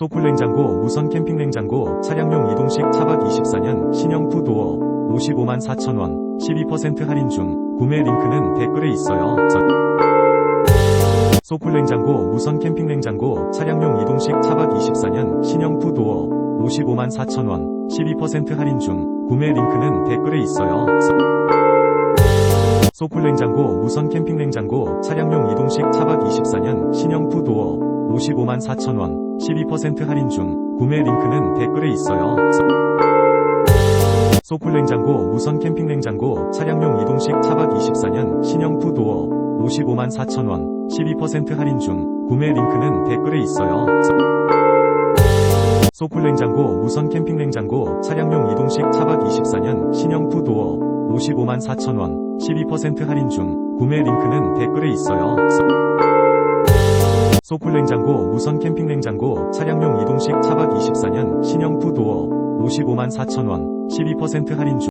소풀 냉장고, 무선 캠핑 냉장고, 차량용 이동식 차박 24년 신형 푸 도어 55만 4천원 12% 할인 중 구매 링크는 댓글에 있어요. 소풀 냉장고, 무선 캠핑 냉장고, 차량용 이동식 차박 24년 신형 푸 도어 55만 4천원 12% 할인 중 구매 링크는 댓글에 있어요. 소풀 냉장고, 무선 캠핑 냉장고, 차량용 이동식 차박 24년 신형 푸 도어 55만 4천원 12% 할인 중 구매 링크는 댓글에 있어요. 소풀 냉장고, 무선 캠핑 냉장고, 차량용 이동식 차박 24년 신형 푸도어 55만 4천원 12% 할인 중 구매 링크는 댓글에 있어요. 소풀 냉장고, 무선 캠핑 냉장고, 차량용 이동식 차박 24년 신형 푸도어 55만 4천원 12% 할인 중 구매 링크는 댓글에 있어요. 소풀 냉장고, 무선 캠핑 냉장고, 차량용 이동식 차박 24년 신형 55만 4천원 12% 할인 중